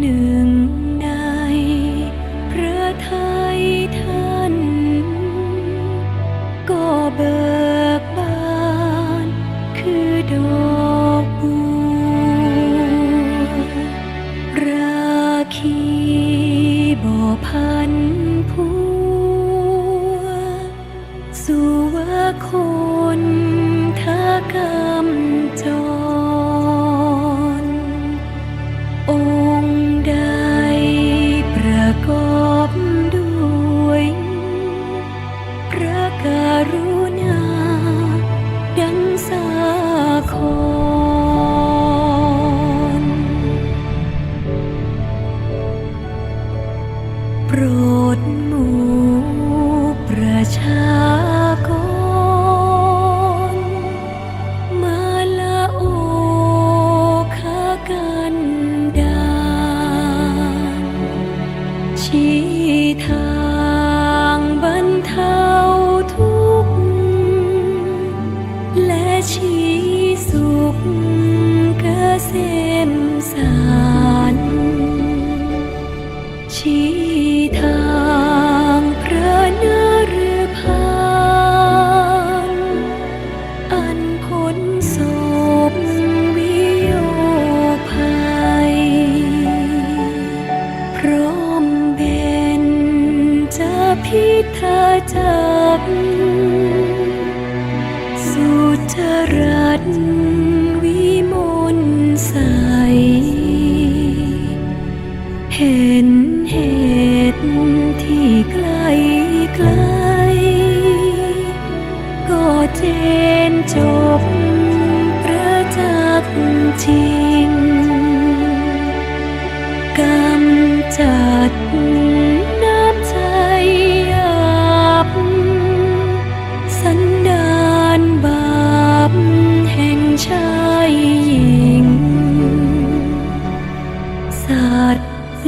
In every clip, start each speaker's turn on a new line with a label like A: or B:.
A: หนึ่งในพระไทยท่าน ก็เบิกบานคือดอกบัวราคีบ่อพันผัวสุวคนทากรรมจร กอบด้วย พระกรุณา ดังสาคอนโปรดหมู่ประชา สุจรัตวิมลใส เห็นเหตุที่ไกลไกล ก็เจนจบประจักษ์จริงกำจัด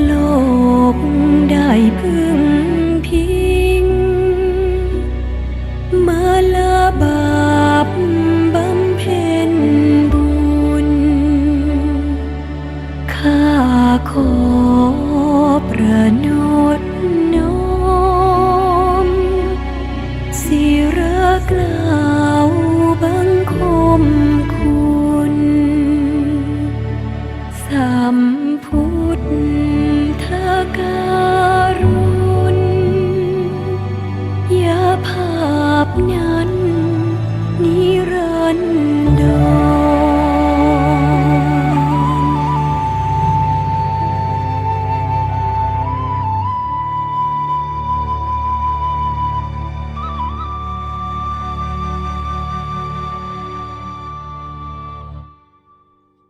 A: โลกได้พึ่งพิง มาลาบาปบำเพ็ญบุญ ข้าขอประนดน้อมสิระกล่าวบังคมคุณสัมพุทธ การุณอย่าภาพนั้น